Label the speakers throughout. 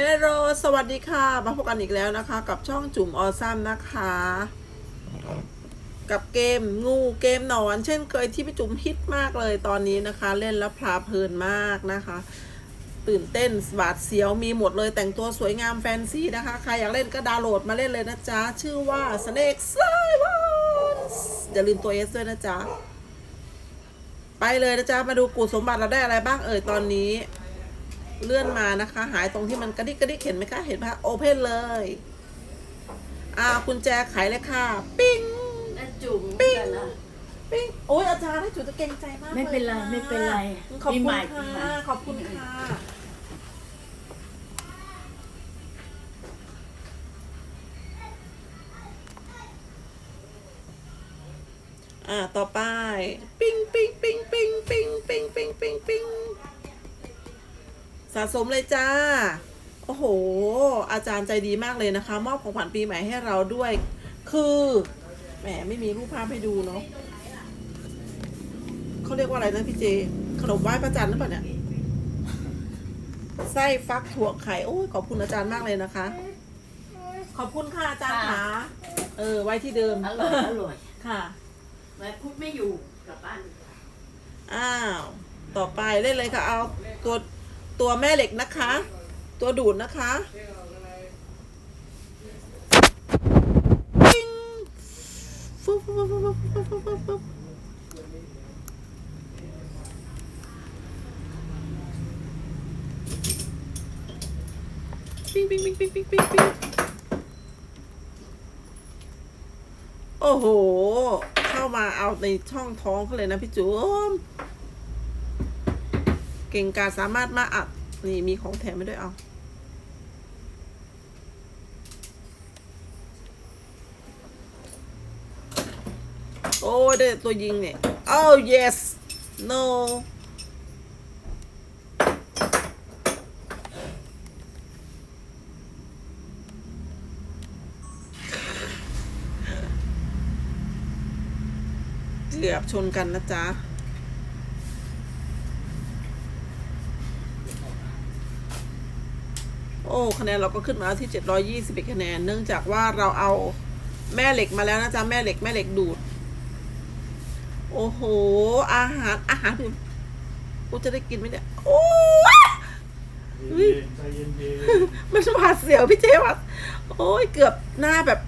Speaker 1: ฮลโลสวัสดีค่ะ มาพบกันอีกแล้วนะคะ กับช่องจุ่มออซัมนะคะ กับเกมงูเกมหนอน เช่นเคยที่พี่จุ๋มฮิตมากเลยตอนนี้นะคะ เล่นแล้วพลาเพลินมากนะคะ ตื่นเต้นบาดเสียวมีหมดเลยแต่งตัวสวยงามแฟนซีนะคะ ใครอยากเล่นก็ดาวน์โหลดมาเล่นเลยนะจ๊ะ ชื่อว่า Snake s i l e n c e อย่าลืมตัว S ด้วยนะจ๊ะ ไปเลยนะจ๊ะ มาดูกูสมบัติเราได้อะไรบ้างเอ่ยตอนนี้ เลื่อนมานะคะ หายตรงที่มันกระดิกกระดิกเห็นไหมคะเห็นไหมคะโอเพนเลยอ่ากุญแจไขเลยค่ะ ปิ้ง
Speaker 2: น่าจุ๋ม
Speaker 1: ปิ้ง
Speaker 2: กันนะ
Speaker 1: ปิ้งโอ้ยอาจารย์ให้จุดจะเก่งใจมาก
Speaker 2: ไม่เป็นไร
Speaker 1: ลยค่ะ
Speaker 2: ไม่เป็นไร
Speaker 1: ขอบ
Speaker 2: ปี
Speaker 1: คุ
Speaker 2: ใหม่
Speaker 1: ณ
Speaker 2: ปีใหม่
Speaker 1: ค่ะขอบคุณค่ะอ่าต่อไป ปิ้งปิ้งปิ้งปิ้งปิ้ง สะสมเลยจ้า โอ้โห อาจารย์ใจดีมากเลยนะคะ มอบของขวัญปีใหม่ให้เราด้วย คือแหมไม่มีรูปภาพให้ดูเนาะเขาเรียกว่าอะไรนะพี่เจ ขนมไหว้พระจันทร์หรือเปล่าเนี่ยไส้ฟักถั่วไข่โอ้ยขอบคุณอาจารย์มากเลยนะคะ ขอบคุณค่ะอาจารย์ค่ะเออ ไว้ที่เดิม
Speaker 2: อร่อยอร่อย
Speaker 1: ค่ะ
Speaker 2: แม่พูดไม่อยู่กลับบ้านดีกว่า
Speaker 1: อ้าว ต่อไปเล่นเลยค่ะ เอาตัว ตัวแม่เหล็กนะคะ ตัวดูดนะคะปิ๊งปิ้งปิ้งปิ๊งปิ้งปิ้งปิ๊งโอ้โห เข้ามาเอาในช่องท้องเขาเลยนะพี่จุ๋ม เก่งกาสามารถมาอัด นี่มีของแถมไม่ด้วยเอา โอ้ได้ตัวยิงเนี่ย oh yes no เกือบชนกันนะจ๊ะ โอ้คะแนนเราก็ขึ้นมาที่ 721 คะแนน เนื่องจากว่าเราเอาแม่เหล็กมาแล้วนะจ๊ะแม่เหล็กแม่เหล็กดูด โอ้โห อาหารอาหารคือกูจะได้กินไหมเนี่ย โอ้ย
Speaker 3: เย็นๆใจเย็น
Speaker 1: มันหวาดเสียวพี่เจวัดโอ้ยเกือบหน้าแบบ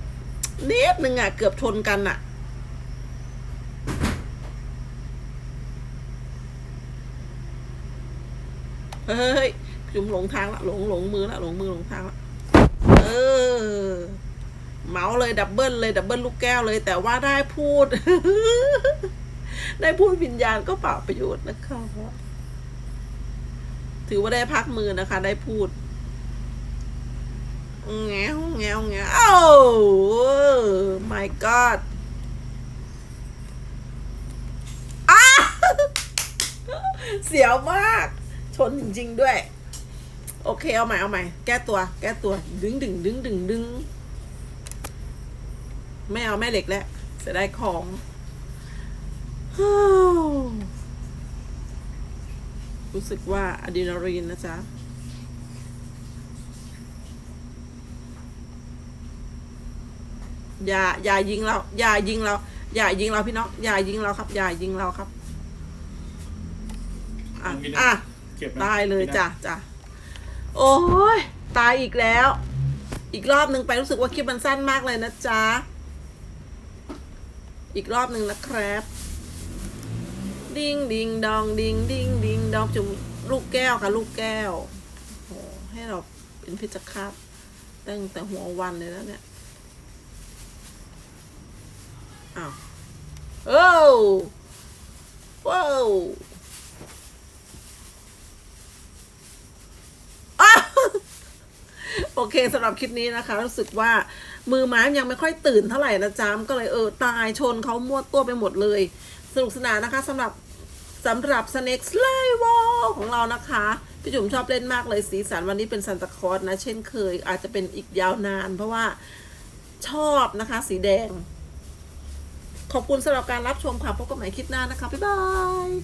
Speaker 1: นิดนึงอะ เกือบชนกันอะเฮ้ย จุ่มหลงทางละหลงหลงมือละหลงมือหลงทางละเออ เมาเลยดับเบิลเลยดับเบิลลูกแก้วเลย แต่ว่าได้พูด ได้พูดวิญญาณก็เปล่าประโยชน์นะคะถือว่าได้พักมือนะคะ ได้พูดแงวแงวแงวโอ้ my god เสียวมาก ชนจริง ๆ ด้วย โอเค เอาใหม่ เอาใหม่ แก้ตัว แก้ตัว ดึงดึงดึงดึงดึงไม่เอาแม่เหล็กแล้วเสียดายของฮู้รู้สึกว่าอะดรีนาลีนนะจ๊ะ อย่า อย่ายิงเรา อย่ายิงเรา อย่ายิงเราพี่น้อง อย่ายิงเราครับ อย่ายิงเราครับ อะอะ
Speaker 3: ๆเก็บนะ
Speaker 1: ตายเลยจ้ะจ้ะ โอ้ยตายอีกแล้ว อีกรอบหนึ่งไปรู้สึกว่าคลิปมันสั้นมากเลยนะจ๊ะ อีกรอบหนึ่งนะครับ ดิงดิงดองดิงดิงดิงดองจุ่มลูกแก้วค่ะ ลูกแก้วโอ้ให้เราเป็นพิจคาตตั้งแต่หัววันเลยแล้วเนี่ยอ้าวโอ้ว้าว อ้าว โอเคสำหรับคลิปนี้นะคะ รู้สึกว่ามือไม้ยังไม่ค่อยตื่นเท่าไหร่นะจ๊ะก็เลยเออตายชนเขามั่วตัวไปหมดเลย สนุกสนานนะคะสำหรับสำหรับ Snake Slide Wall ของเรานะคะ พี่จุ๋มชอบเล่นมากเลยสีสันวันนี้เป็นซันตาคอสนะ เช่นเคย อาจจะเป็นอีกยาวนาน เพราะว่าชอบนะคะ สีแดง ขอบคุณสำหรับการรับชมค่ะพบกันใหม่คลิปหน้านะคะ บ๊ายบาย